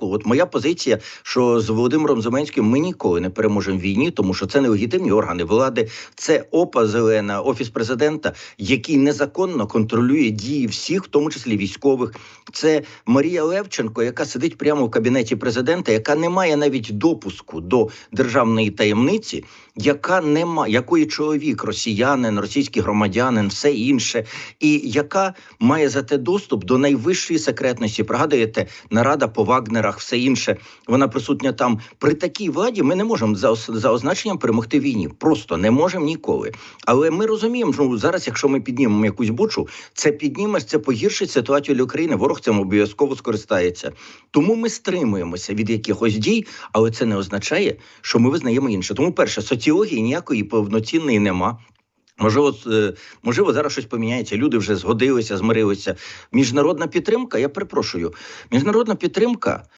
випадку, от моя позиція, що з Володимиром Зеленським ми ніколи не переможемо в війні, тому що це не легітимні органи влади, це ОПА зелена, офіс президента, який незаконно контролює дії всіх, в тому числі військових. Це Марія Левченко, яка сидить прямо в кабінеті президента, яка не має навіть допуску до державної таємниці, яка не має, якої чоловік, росіянин, російський громадянин, все інше, і яка має зате доступ до найвищої секретності. Пригадуєте, нарада по Вагнерах, все інше. Вона присутня там. При такій владі ми не можемо за, за означенням перемогти війні. Просто не можемо ніколи. Але ми розуміємо, що зараз, якщо ми піднімемо якусь бучу, це підніме, це погіршить ситуацію для України. Ворог цим обов'язково скористається. Тому ми стримуємося від якихось дій, але це не означає, що ми визнаємо інше. Тому, перше, соціології ніякої повноцінної нема. Можливо, е, можливо, зараз щось поміняється. Люди вже згодилися, змирилися. Міжнародна підтримка. Я перепрошую. Міжнародна підтримка